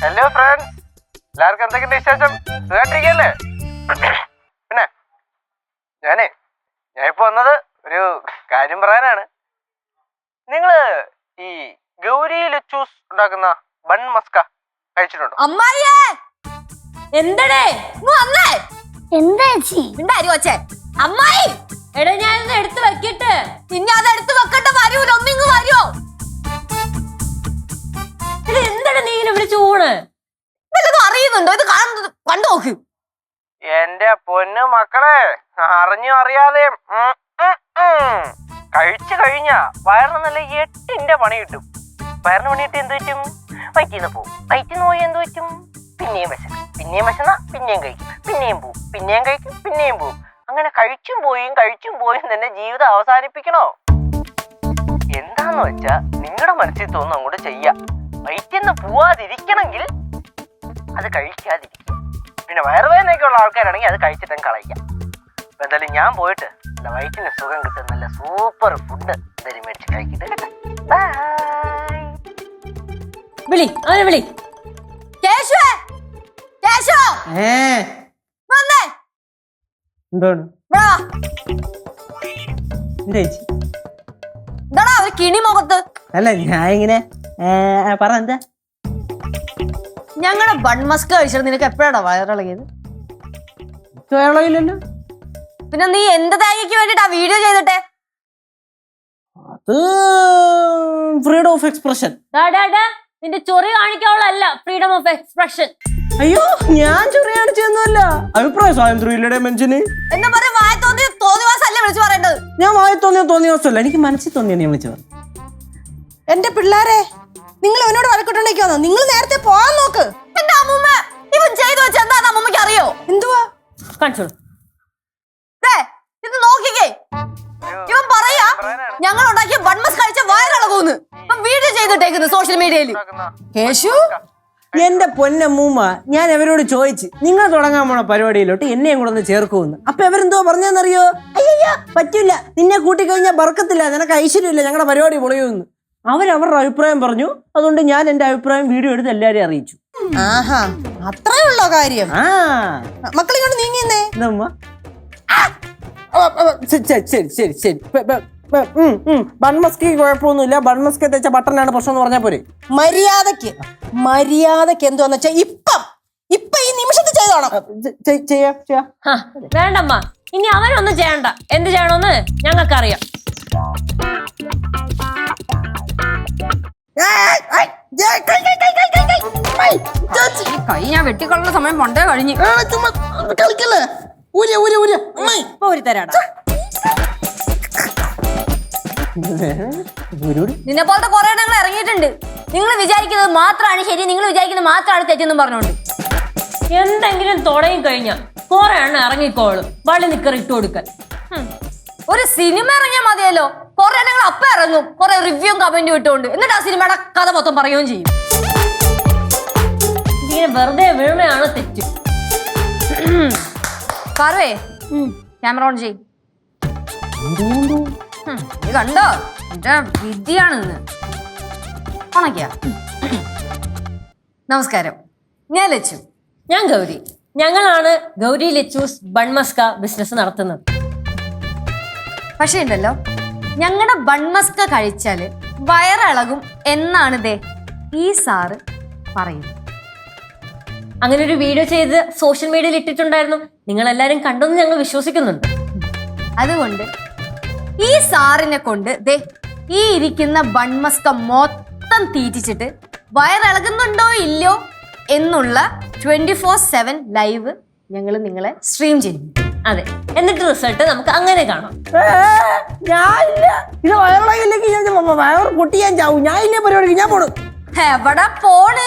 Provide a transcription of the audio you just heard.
Hello friends എല്ലാവർക്കും എന്തൊക്കെയുണ്ട് വിശേഷം? സുഖമായിട്ടിരിക്കല്ലേ പിന്നെ ഞാനേ ഞാൻ ഇപ്പൊ വന്നത് ഒരു കാര്യം പറയാനാണ്. നിങ്ങൾ ഈ ഗൗരി ലച്ചൂസ് ഉണ്ടാക്കുന്ന ബൺ മസ്ക കഴിച്ചിട്ടുണ്ടോ? അമ്മായിയേ! എന്തടേ? ഇങ്ങ് വന്നേ! എന്താ ചേച്ചി? ഉണ്ടായി വച്ചേ അമ്മായി! എടാ ഞാൻ എടുത്തു വെക്കിട്ട്. പിന്നെ അത് എടുത്ത് വെക്കട്ടെ വരൂല ഒന്നിങ്ങ് വരുമോ അറിയുന്നുണ്ടോ ഇത് കാണുന്നത് കണ്ടു നോക്ക്. എന്റെ പൊന്നു മക്കളെ അറിഞ്ഞു അറിയാതെ കഴിച്ചു കഴിഞ്ഞ വയറിന് നല്ല എട്ടിന്റെ പണി കിട്ടും. വയറിന് പണി കിട്ടി എന്ത് പറ്റും? വയറ്റിന്ന് പോവും. വയറ്റിന്ന് പോയി എന്ത് പറ്റും? പിന്നെയും വിശക്കും. പിന്നെയും വിശന്ന പിന്നെയും കഴിക്കും. പിന്നെയും പോവും. പിന്നെയും കഴിക്കും പിന്നെയും പോവും. അങ്ങനെ കഴിച്ചും പോയും കഴിച്ചും പോയും തന്നെ ജീവിതം അവസാനിപ്പിക്കണോ? എന്താന്ന് വെച്ചാ നിങ്ങളുടെ മനസ്സിൽ തോന്നുന്നു അങ്ങോട്ട് ചെയ്യാം. വയറ്റിന്ന് പോവാതിരിക്കണമെങ്കിൽ അത് കഴിക്കാതിരിക്കുക പിന്നെ വയറുവേദനയൊക്കെ ഉള്ള ആൾക്കാരാണെങ്കിൽ അത് കഴിച്ചിട്ടും കളയിക്കാം. അപ്പം എന്തായാലും ഞാൻ പോയിട്ട് എന്റെ വയറ്റിന് സുഖം കിട്ടും നല്ല സൂപ്പർ ഫുഡ് എന്തായാലും മേടിച്ച് കഴിക്കട്ടെ. ബൈ വിളി അവനെ വിളി. കേശുവേ കേശു. വന്നേ. എന്താണ്? ഇവിടെ വാ. എന്താ ചേച്ചി? എന്താടാ കിണി മുഖത്ത്? അല്ല ഞാൻ ഇങ്ങനെ പറഞ്ഞ പറ എന്താ? ഞങ്ങളുടെ ബൺമസ്ക് കഴിച്ചിട്ട് നിനക്ക് എപ്പോഴാടാ വയറിളകിയത് വേളയില്ലല്ലോ പിന്നെ നീ എന്ത് തേങ്ങയ്ക്ക് വേണ്ടിട്ടാ വീഡിയോ ചെയ്തിട്ടെ? അത് ഫ്രീഡം ഓഫ് എക്സ്പ്രഷൻ നിന്റെ ചൊറി കാണിക്കാനുള്ളതല്ല ഫ്രീഡം ഓഫ് എക്സ്പ്രഷൻ അയ്യോ ഞാൻ ചൊറി കാണിച്ചൊന്നുമല്ല അഭിപ്രായ സ്വാതന്ത്ര്യം ഇല്ലടെ മനുഷ്യന് എന്താ പറയാ വായ തോന്നിയ തോന്നിവാസല്ലേ വിളിച്ചു പറയേണ്ടത്? ഞാൻ വായ തോന്നിയ തോന്നിയ എനിക്ക് മനസ്സിൽ തോന്നിയ നീ വിളിച്ചത്. എന്റെ പിള്ളേരെ നിങ്ങൾ അവനോട് വഴക്കിട്ടുണ്ടെങ്കിൽ നിങ്ങൾ നേരത്തെ പോവാൻ കാണിച്ചോളൂ. ദേ, ഇത് നോക്കിക്കേ. ഇവൻ പറയാ ഞങ്ങൾ ഉണ്ടാക്കിയ ബൺമസ് കഴിച്ച വയറിളകൂന്ന്. വീഡിയോ ചെയ്തിട്ടേക്കുന്നു സോഷ്യൽ മീഡിയയിൽ കേശു എന്റെ പൊന്നമ്മൂമ്മ ഞാൻ അവരോട് ചോദിച്ചു നിങ്ങൾ തുടങ്ങാൻ പോണ പരിപാടിയിലോട്ട് എന്നെയും കൂടെ ഒന്ന് ചേർക്കുമെന്ന് അപ്പൊ അവരെന്തോ പറഞ്ഞെന്നറിയോ? അയ്യോ പറ്റൂല. നിന്നെ കൂട്ടിക്കഴിഞ്ഞാൽ ബർക്കത്തില്ല നിനക്ക് ഐശ്വര്യമില്ല ഞങ്ങളുടെ പരിപാടി പൊളിയുമെന്ന് അവരവരുടെ അഭിപ്രായം പറഞ്ഞു. അതുകൊണ്ട് ഞാൻ എന്റെ അഭിപ്രായം വീഡിയോ എടുത്ത് എല്ലാവരെയും അറിയിച്ചു. ആഹാ അത്രേ ഉള്ളോ കാര്യം? ആ. മക്കളിങ്ങോട്ട് നീങ്ങിന്നേ ശരി ശരി ശരി ശരി. ബൺമസ്കി കുഴപ്പമൊന്നുമില്ല. ബൺമസ്കി തെച്ച ബട്ടനാണ് പ്രശ്നം എന്ന് പറഞ്ഞാൽ പോരെ. മര്യാദയ്ക്ക് മര്യാദയ്ക്ക് എന്തുവാന്ന് വെച്ചാ ഇപ്പം ഇപ്പൊ ഈ നിമിഷത്തിൽ ചെയ്തോണം ചെയ്യാം ചെയ്യാം. വേണ്ടമ്മ. ഇനി അവനൊന്നും ചെയ്യണ്ട. എന്ത് ചെയ്യണമെന്ന് ഞങ്ങൾക്കറിയാം. വെട്ടിക്കൊള്ളുന്ന സമയം പണ്ടേ കഴിഞ്ഞു. ഏ, ചുമ്മാ കളിക്കല്ലേ? ഊരിയ ഊരിയ ഊരിയ അമ്മായി. ഇപ്പൊ തരാടാ. നിന്നെ പോലത്തെ കുറെ എണ്ണങ്ങൾ ഇറങ്ങിയിട്ടുണ്ട്. നിങ്ങൾ വിചാരിക്കുന്നത് മാത്രമാണ് ശരി നിങ്ങൾ വിചാരിക്കുന്നത് മാത്രമാണ് തെറ്റെന്നും പറഞ്ഞോണ്ട് എന്തെങ്കിലും തുടങ്ങി കഴിഞ്ഞാൽ കുറെ എണ്ണ ഇറങ്ങിക്കോളും. വള്ളി നിക്കർ ഇട്ട് കൊടുക്കാൻ. ഒരു സിനിമ ഇറങ്ങിയാൽ മതിയല്ലോ. കുറെ എണ്ണങ്ങൾ അപ്പൊ ഇറങ്ങും. കുറെ റിവ്യൂ കമന്റും ഇട്ടുകൊണ്ട്. എന്നിട്ട് ആ സിനിമയുടെ കഥ മൊത്തം പറയുകയും ചെയ്യും. ഇതിങ്ങനെ വെറുതെ വീണയാണ് തെറ്റ്. പറവേ ക്യാമറ ഓൺ ചെയ് ഇത് കണ്ടോ? എന്റെ വിദ്യയാണ് ഇന്ന്. നമസ്കാരം. ഞാൻ ലച്ചു. ഞാൻ ഗൗരി. ഞങ്ങളാണ് ഗൗരി ലച്ചൂസ് ബൺമസ്ക ബിസിനസ് നടത്തുന്നത്. പക്ഷേ ഉണ്ടല്ലോ ഞങ്ങളുടെ ബൺമസ്ക കഴിച്ചാൽ വയറിളകും എന്നാണ് ദേ ഈ സാറ് പറയുന്നത്. അങ്ങനെ ഒരു വീഡിയോ ചെയ്ത് സോഷ്യൽ മീഡിയയിൽ ഇട്ടിട്ടുണ്ടായിരുന്നു. നിങ്ങൾ എല്ലാവരും കണ്ടെന്ന് ഞങ്ങൾ വിശ്വസിക്കുന്നുണ്ട്. അതുകൊണ്ട് ഈ സാറിനെ കൊണ്ട് ദേ ഈ ഇരിക്കുന്ന ബൺമസ്ക മൊത്തം തീറ്റിച്ചിട്ട് വയറിളകുന്നുണ്ടോ ഇല്ലയോ എന്നുള്ള ട്വന്റി ഫോർ സെവൻ ലൈവ് ഞങ്ങൾ നിങ്ങളെ സ്ട്രീം ചെയ്യും അതെ. എന്നിട്ട് റിസൾട്ട് നമുക്ക് അങ്ങനെ കാണാം. ഞാനില്ല ഇത് വയറിളകില്ലെങ്കിൽ ഞാൻ വയറ് പൊട്ടി ഞാൻ ചാവും. ഞാൻ ഇല്ല പരിപാടിക്ക് ഞാൻ പോണു. എവിടെ പോണ്?